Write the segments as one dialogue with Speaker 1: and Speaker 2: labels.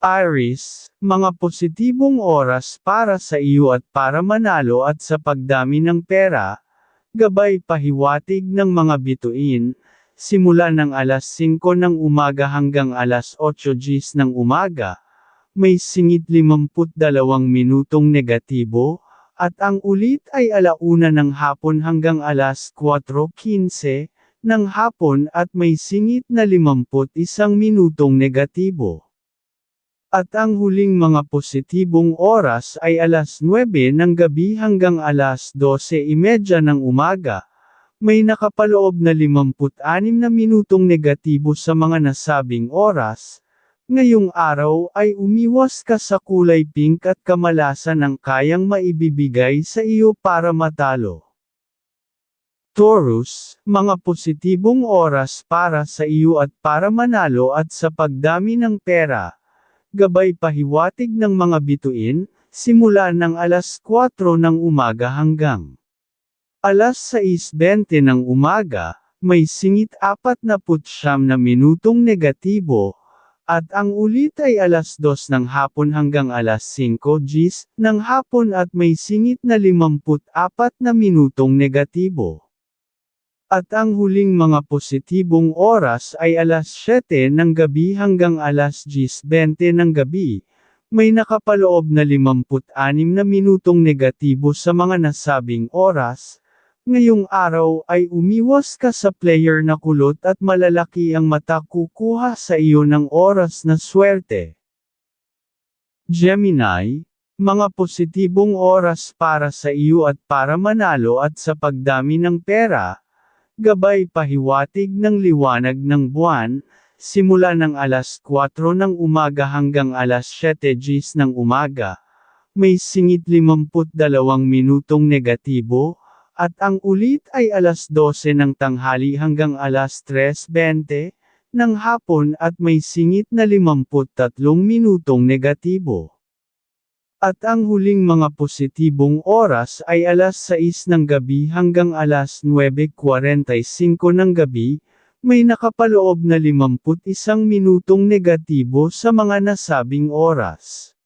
Speaker 1: Iris, mga positibong oras para sa iyo at para manalo at sa pagdami ng pera, gabay pahiwatig ng mga bituin, simula ng alas 5 ng umaga hanggang alas 8 gis ng umaga, may singit 52 minutong negatibo, at ang ulit ay alauna ng hapon hanggang alas 4.15 ng hapon at may singit na 51 minutong negatibo. At ang huling mga positibong oras ay alas 9 ng gabi hanggang alas 12.30 ng umaga. May nakapaloob na 56 na minutong negatibo sa mga nasabing oras. Ngayong araw ay umiwas ka sa kulay pink at kamalasan ang kayang maibibigay sa iyo para matalo. Taurus, mga positibong oras para sa iyo at para manalo at sa pagdami ng pera gabay pahiwatig ng mga bituin, simula ng alas 4 ng umaga hanggang alas 6.20 ng umaga, may singit 49 na minutong negatibo, at ang ulit ay alas 2 ng hapon hanggang alas 5 gis ng hapon at may singit na 54 na minutong negatibo. At ang huling mga positibong oras ay alas 7 ng gabi hanggang alas 10.20 ng gabi. May nakapaloob na 56 na minutong negatibo sa mga nasabing oras. Ngayong araw ay umiwas ka sa player na kulot at malalaki ang mata kukuha sa iyo ng oras na swerte. Gemini, mga positibong oras para sa iyo at para manalo at sa pagdami ng pera, Gabay pahiwatig ng liwanag ng buwan, simula ng alas 4 ng umaga hanggang alas 7 gis ng umaga. May singit 52 minutong negatibo, at ang ulit ay alas 12 ng tanghali hanggang alas 3.20 ng hapon at may singit na 53 minutong negatibo. At ang huling mga positibong oras ay alas 6 ng gabi hanggang alas 9.45 ng gabi, may nakapaloob na 51 minutong negatibo sa mga nasabing oras.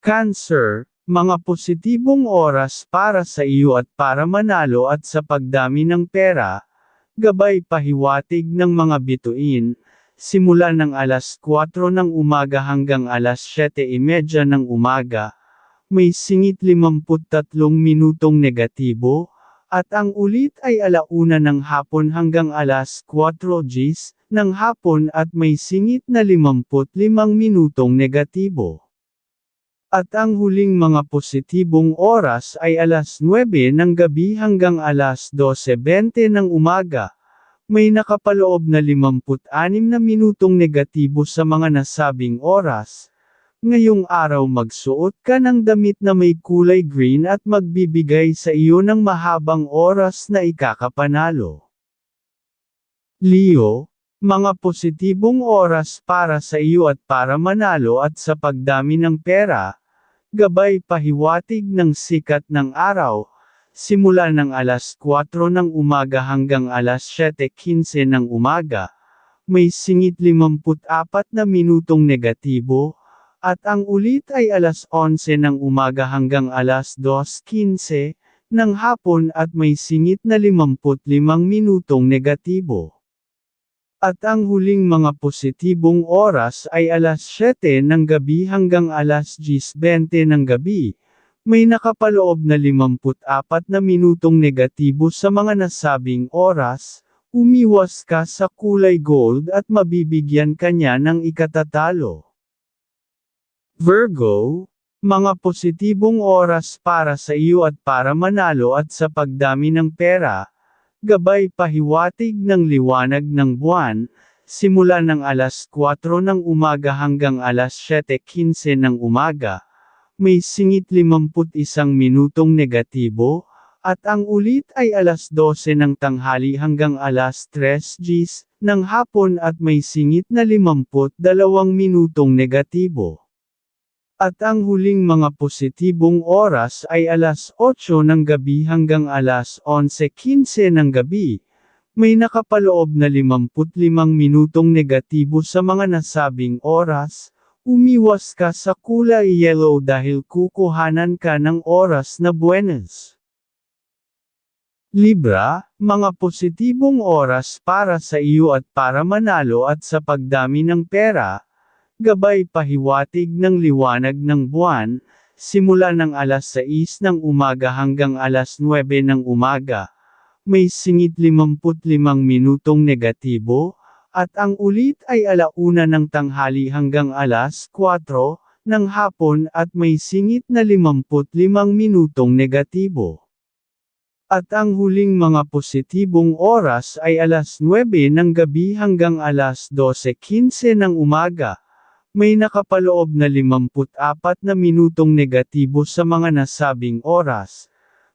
Speaker 1: Cancer, mga positibong oras para sa iyo at para manalo at sa pagdami ng pera, gabay pahiwatig ng mga bituin, simula ng alas 4 ng umaga hanggang alas 7.30 ng umaga, may singit 53 minutong negatibo, at ang ulit ay alauna ng hapon hanggang alas 4 gis ng hapon at may singit na 55 minutong negatibo. At ang huling mga positibong oras ay alas 9 ng gabi hanggang alas 12.20 ng umaga, may nakapaloob na 56 na minutong negatibo sa mga nasabing oras. Ngayong araw magsuot ka ng damit na may kulay green at magbibigay sa iyo ng mahabang oras na ikakapanalo. Leo, mga positibong oras para sa iyo at para manalo at sa pagdami ng pera, gabay pahiwatig ng sikat ng araw, simula ng alas 4 ng umaga hanggang alas 7.15 ng umaga, may singit 54 na minutong negatibo, at ang ulit ay alas 11 ng umaga hanggang alas 2.15 ng hapon at may singit na 55 minutong negatibo. At ang huling mga positibong oras ay alas 7 ng gabi hanggang alas 10.20 ng gabi, may nakapaloob na 54 na minutong negatibo sa mga nasabing oras, umiwas ka sa kulay gold at mabibigyan kanya ng ikatatalo. Virgo, mga positibong oras para sa iyo at para manalo at sa pagdami ng pera, gabay pahiwatig ng liwanag ng buwan, simula ng alas 4 ng umaga hanggang alas 7.15 ng umaga, may singit 51 minutong negatibo, at ang ulit ay alas 12 ng tanghali hanggang alas 3 gis ng hapon at may singit na 52 minutong negatibo. At ang huling mga positibong oras ay alas 8 ng gabi hanggang alas 11.15 ng gabi. May nakapaloob na 55 minutong negatibo sa mga nasabing oras, umiwas ka sa kulay yellow dahil kukuhanan ka ng oras na buenas. Libra, mga positibong oras para sa iyo at para manalo at sa pagdami ng pera, gabay pahiwatig ng liwanag ng buwan, simula ng alas 6 ng umaga hanggang alas 9 ng umaga, may singit 55 minutong negatibo, at ang ulit ay alauna ng tanghali hanggang alas 4 ng hapon at may singit na 55 minutong negatibo. At ang huling mga positibong oras ay alas 9 ng gabi hanggang alas 12.15 ng umaga. May nakapaloob na 54 na minutong negatibo sa mga nasabing oras.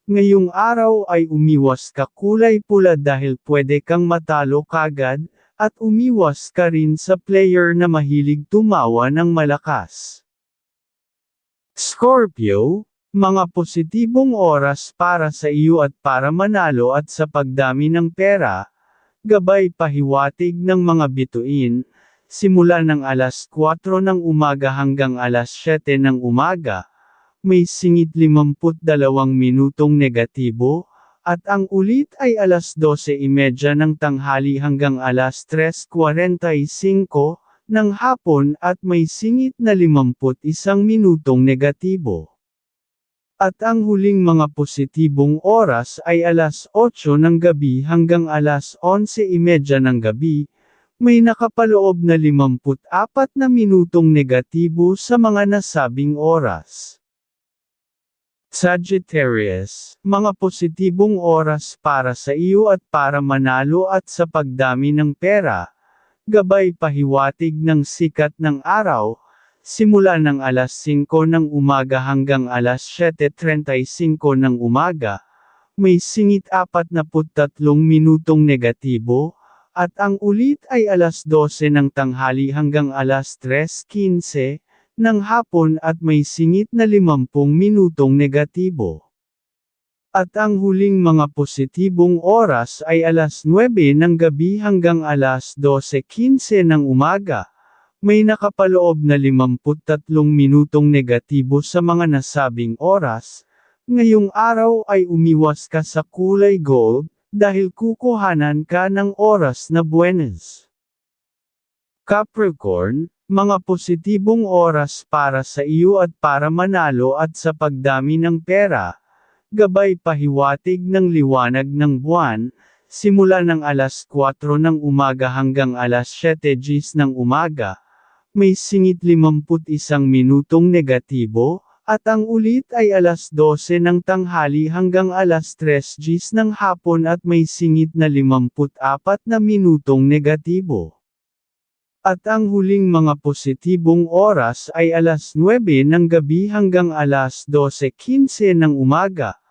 Speaker 1: Ngayong araw ay umiwas ka kulay pula dahil pwede kang matalo kagad, at umiwas ka rin sa player na mahilig tumawa ng malakas. Scorpio, mga positibong oras para sa iyo at para manalo at sa pagdami ng pera, gabay pahiwatig ng mga bituin, simula ng alas 4 ng umaga hanggang alas 7 ng umaga, may singit 52 minutong negatibo, at ang ulit ay alas 12.30 ng tanghali hanggang alas 3.45 ng hapon at may singit na 51 minutong negatibo. At ang huling mga positibong oras ay alas 8 ng gabi hanggang alas 11.30 ng gabi, may nakapaloob na 54 na minutong negatibo sa mga nasabing oras. Sagittarius, mga positibong oras para sa iyo at para manalo at sa pagdami ng pera, gabay pahiwatig ng sikat ng araw, simula ng alas 5 ng umaga hanggang alas 7.35 ng umaga, may singit 43 minutong negatibo, at ang ulit ay alas 12 ng tanghali hanggang alas 3.15 ng hapon at may singit na 50 minutong negatibo. At ang huling mga positibong oras ay alas 9 ng gabi hanggang alas 12.15 ng umaga, may nakapaloob na 53 minutong negatibo sa mga nasabing oras, ngayong araw ay umiwas ka sa kulay gold, dahil kukuhanan ka ng oras na buenas. Capricorn, mga positibong oras para sa iyo at para manalo at sa pagdami ng pera, gabay pahiwatig ng liwanag ng buwan, simula ng alas 4 ng umaga hanggang alas 7 gis ng umaga, may singit 51 minutong negatibo, at ang ulit ay alas 12 ng tanghali hanggang alas 3 gis ng hapon at may singit na 54 na minutong negatibo. At ang huling mga positibong oras ay alas 9 ng gabi hanggang alas 12.15 ng umaga.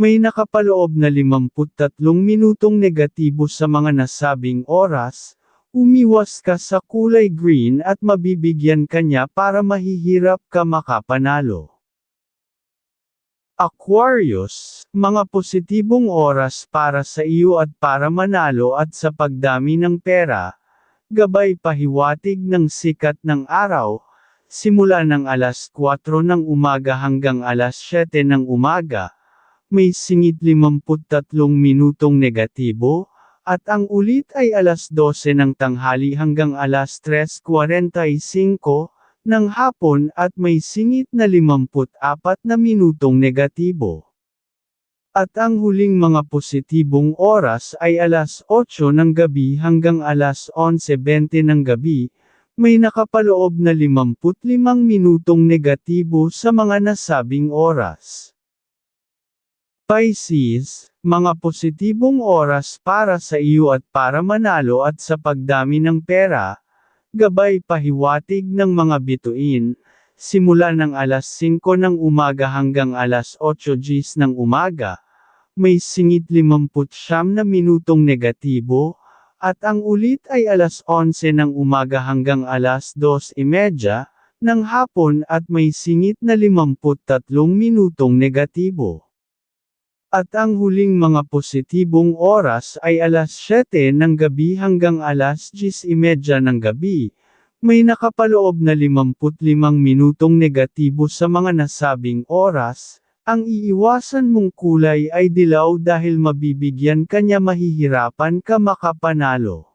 Speaker 1: May nakapaloob na 53 minutong negatibo sa mga nasabing oras, Umiwas ka sa kulay green at mabibigyan kanya para mahihirap ka makapanalo. Aquarius, mga positibong oras para sa iyo at para manalo at sa pagdami ng pera, gabay pahiwatig ng sikat ng araw, simula ng alas 4 ng umaga hanggang alas 7 ng umaga, may singit 53 minutong negatibo, at ang ulit ay alas 12 ng tanghali hanggang alas 3.45 ng hapon at may singit na 54 na minutong negatibo. At ang huling mga positibong oras ay alas 8 ng gabi hanggang alas 11.20 ng gabi, may nakapaloob na 55 minutong negatibo sa mga nasabing oras. Pisces, mga positibong oras para sa iyo at para manalo at sa pagdami ng pera, gabay pahiwatig ng mga bituin, simula ng alas 5 ng umaga hanggang alas 8 gis ng umaga, may singit 50 na minutong negatibo, at ang ulit ay alas 11 ng umaga hanggang alas 2.30 ng hapon at may singit na 53 minutong negatibo. At ang huling mga positibong oras ay alas 7 ng gabi hanggang alas 10.30 ng gabi, May nakapaloob na 55 minutong negatibo sa mga nasabing oras, ang iiwasan mong kulay ay dilaw dahil mabibigyan kanya mahihirapan ka makapanalo.